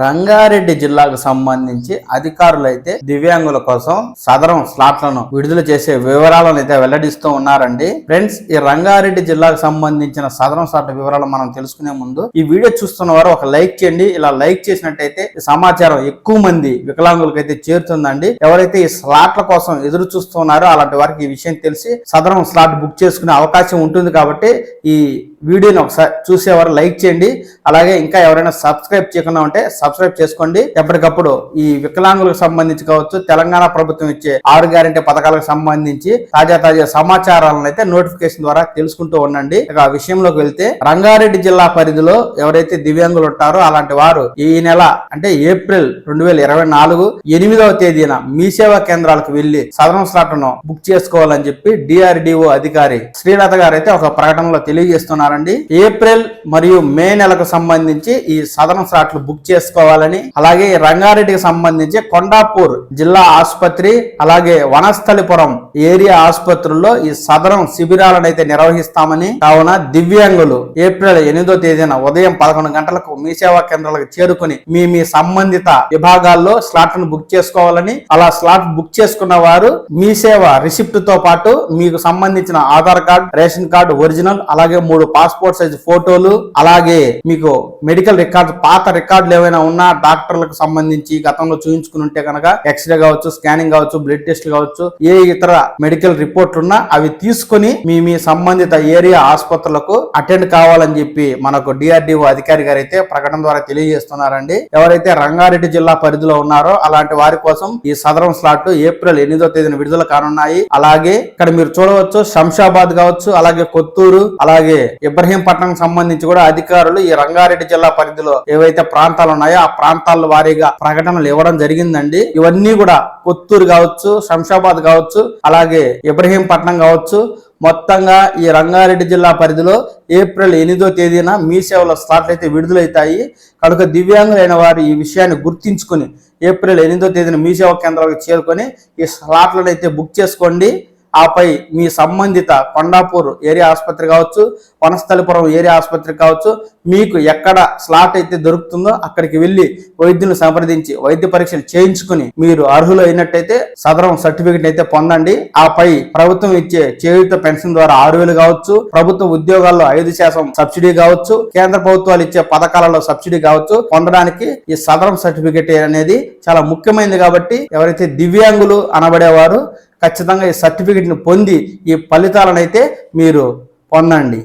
రంగారెడ్డి జిల్లాకు సంబంధించి అధికారులు అయితే దివ్యాంగుల కోసం సదరం స్లాట్లను విడుదల చేసే వివరాలను అయితే వెల్లడిస్తూ ఉన్నారండి. ఫ్రెండ్స్ ఈ రంగారెడ్డి జిల్లాకు సంబంధించిన సదరం స్లాట్ల వివరాలు మనం తెలుసుకునే ముందు ఈ వీడియో చూస్తున్న వారు ఒక లైక్ చేయండి. ఇలా లైక్ చేసినట్టయితే సమాచారం ఎక్కువ మంది వికలాంగులకు అయితే చేరుతుందండి. ఎవరైతే ఈ స్లాట్ల కోసం ఎదురు చూస్తున్నారో అలాంటి వారికి ఈ విషయం తెలిసి సదరం స్లాట్ బుక్ చేసుకునే అవకాశం ఉంటుంది కాబట్టి ఈ వీడియోని ఒకసారి చూసేవారు లైక్ చేయండి. అలాగే ఇంకా ఎవరైనా సబ్స్క్రైబ్ చేయకుండా ఉంటే సబ్స్క్రైబ్ చేసుకోండి. ఎప్పటికప్పుడు ఈ వికలాంగులకు సంబంధించి కావచ్చు తెలంగాణ ప్రభుత్వం ఇచ్చే ఆరు గ్యారెంటీ పథకాలకు సంబంధించి తాజా తాజా సమాచారాలను అయితే నోటిఫికేషన్ ద్వారా తెలుసుకుంటూ ఉండండి. ఇక ఆ విషయంలోకి వెళ్తే రంగారెడ్డి జిల్లా పరిధిలో ఎవరైతే దివ్యాంగులు ఉంటారో అలాంటి వారు ఈ నెల అంటే ఏప్రిల్ రెండు వేల ఇరవై నాలుగు ఎనిమిదవ తేదీన మీ సేవా కేంద్రాలకు వెళ్ళి సదరం స్లాట్ను బుక్ చేసుకోవాలని చెప్పి డిఆర్డిఓ అధికారి శ్రీలత గారు అయితే ఒక ప్రకటనలో తెలియజేస్తున్నారు. తెలియజేస్తున్నారండి ఏప్రిల్ మరియు మే నెలకు సంబంధించి ఈ సదరం స్లాట్లు బుక్ చేసుకోవాలని అలాగే రంగారెడ్డికి సంబంధించి కొండాపూర్ జిల్లా ఆసుపత్రి అలాగే వనస్థలిపురం ఏరియా ఆసుపత్రుల్లో ఈ సదరం శిబిరాలను అయితే నిర్వహిస్తామని కావున దివ్యాంగులు ఏప్రిల్ ఎనిమిదో తేదీన ఉదయం పదకొండు గంటలకు మీ సేవా కేంద్రాలకు చేరుకుని మీ మీ సంబంధిత విభాగాల్లో స్లాట్ను బుక్ చేసుకోవాలని అలా స్లాట్ బుక్ చేసుకున్న వారు మీ సేవ రిసిప్ట్తో పాటు మీకు సంబంధించిన Aadhaar card ration card original అలాగే మూడు పాస్పోర్ట్ సైజ్ ఫోటోలు అలాగే మీకు మెడికల్ రికార్డ్ పాత రికార్డులు ఏవైనా ఉన్నా డాక్టర్లకు సంబంధించి గతంలో చూయించుకుని ఉంటే కనుక ఎక్స్రే కావచ్చు స్కానింగ్ కావచ్చు బ్లడ్ టెస్ట్ కావచ్చు ఏ ఇతర మెడికల్ రిపోర్ట్లు ఉన్నా అవి తీసుకొని మీ మీ సంబంధిత ఏరియా ఆసుపత్రులకు అటెండ్ కావాలని చెప్పి మనకు డిఆర్డిఓ అధికారి గారు అయితే ప్రకటన ద్వారా తెలియజేస్తున్నారండి. ఎవరైతే రంగారెడ్డి జిల్లా పరిధిలో ఉన్నారో అలాంటి వారి కోసం ఈ సదరం స్లాట్ ఏప్రిల్ ఎనిమిదో తేదీన విడుదల కానున్నాయి. అలాగే ఇక్కడ మీరు చూడవచ్చు శంషాబాద్ కావచ్చు అలాగే కొత్తూరు అలాగే ఇబ్రహీంపట్నం సంబంధించి కూడా అధికారులు ఈ రంగారెడ్డి జిల్లా పరిధిలో ఏవైతే ప్రాంతాలు ఉన్నాయో ఆ ప్రాంతాల వారీగా ప్రకటనలు ఇవ్వడం జరిగిందండి. ఇవన్నీ కూడా కొత్తూరు కావచ్చు శంషాబాద్ కావచ్చు అలాగే ఇబ్రహీంపట్నం కావచ్చు మొత్తంగా ఈ రంగారెడ్డి జిల్లా పరిధిలో ఏప్రిల్ ఎనిమిదో తేదీన మీ సేవల స్లాట్లు అయితే విడుదలవుతాయి. కనుక దివ్యాంగులైన వారు ఈ విషయాన్ని గుర్తించుకొని ఏప్రిల్ ఎనిమిదో తేదీన మీ సేవా కేంద్రాలకు చేరుకొని ఈ స్లాట్లను అయితే బుక్ చేసుకోండి. ఆపై మీ సంబంధిత కొండాపూర్ ఏరియా ఆసుపత్రి కావచ్చు వనస్థలిపురం ఏరియా ఆసుపత్రి కావచ్చు మీకు ఎక్కడ స్లాట్ అయితే దొరుకుతుందో అక్కడికి వెళ్ళి వైద్యులను సంప్రదించి వైద్య పరీక్షలు చేయించుకుని మీరు అర్హులు అయినట్టయితే సదరం సర్టిఫికెట్ అయితే పొందండి. ఆపై ప్రభుత్వం ఇచ్చే చేయుత పెన్షన్ ద్వారా ఆరు వేలు కావచ్చు ప్రభుత్వ ఉద్యోగాల్లో ఐదు శాతం సబ్సిడీ కావచ్చు కేంద్ర ప్రభుత్వాలు ఇచ్చే పథకాలలో సబ్సిడీ కావచ్చు పొందడానికి ఈ సదరం సర్టిఫికెట్ అనేది చాలా ముఖ్యమైనది కాబట్టి ఎవరైతే దివ్యాంగులు అనబడేవారు ఖచ్చితంగా ఈ సర్టిఫికెట్ని పొంది ఈ ఫలితాలను అయితే మీరు పొందండి.